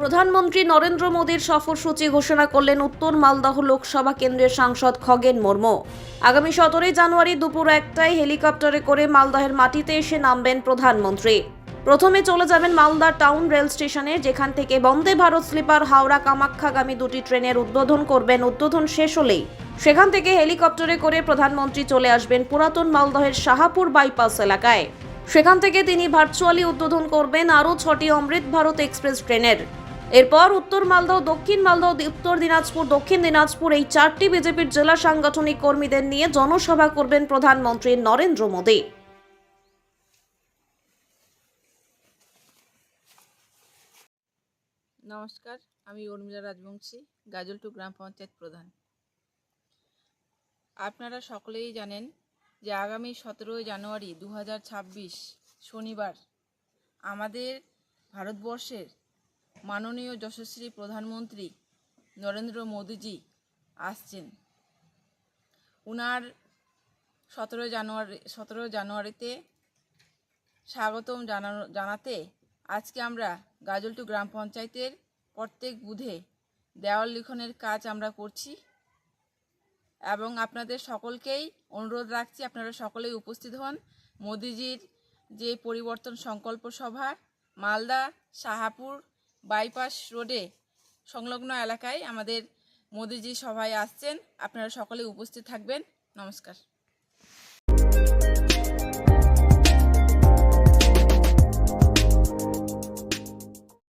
প্রধানমন্ত্রী নরেন্দ্র মোদীর সফরসূচি ঘোষণা করলেন উত্তর মালদহ লোকসভা কেন্দ্রের সাংসদ খগেন মুর্মু। আগামী সতেরোই জানুয়ারি দুপুর একটায় হেলিকপ্টারে করে মালদহের মাটিতে এসে নামবেন প্রধানমন্ত্রী। প্রথমে চলে যাবেন মালদা টাউন রেল স্টেশনে, যেখান থেকে বন্দে ভারত স্লিপার হাওড়া কামাখ্যাগামী দুটি ট্রেনের উদ্বোধন করবেন। উদ্বোধন শেষ হলেই সেখান থেকে হেলিকপ্টারে করে প্রধানমন্ত্রী চলে আসবেন পুরাতন মালদহের শাহাপুর বাইপাস এলাকায়। সেখান থেকে তিনি ভার্চুয়ালি উদ্বোধন করবেন আরও ছটি অমৃত ভারত এক্সপ্রেস ট্রেনের। এরপর উত্তর মালদহ, দক্ষিণ মালদহ উত্তর দিনাজপুর, দক্ষিণ দিনাজপুর এই চারটি বিজেপির জেলা সাংগঠনিক কর্মীদের নিয়ে জনসভা করবেন প্রধানমন্ত্রী নরেন্দ্র মোদী। নমস্কার, আমি উর্মিলা রাজবংশী গাজলটু গ্রাম পঞ্চায়েত প্রধান। আপনারা সকলেই জানেন যে আগামী সতেরোই জানুয়ারি দু হাজার ছাব্বিশ শনিবার আমাদের ভারতবর্ষের মাননীয় যশস্বী প্রধানমন্ত্রী নরেন্দ্র মোদীজি আসছেন। উনার সতেরো জানুয়ারি সতেরো জানুয়ারিতে স্বাগতম জানানো, জানাতে আজকে আমরা গাজলটু গ্রাম পঞ্চায়েতের প্রত্যেক বুধে দেওয়াল লিখনের কাজ আমরা করছি এবং আপনাদের সকলকেই অনুরোধ রাখছি, আপনারা সকলেই উপস্থিত হন। মোদিজির যে পরিবর্তন সংকল্প সভা, মালদা, শাহাপুর বাইপাস রোডে সংলগ্ন এলাকায় আমাদের মোদিজি সভায় আসছেন। আপনারা সকলে উপস্থিত থাকবেন। নমস্কার।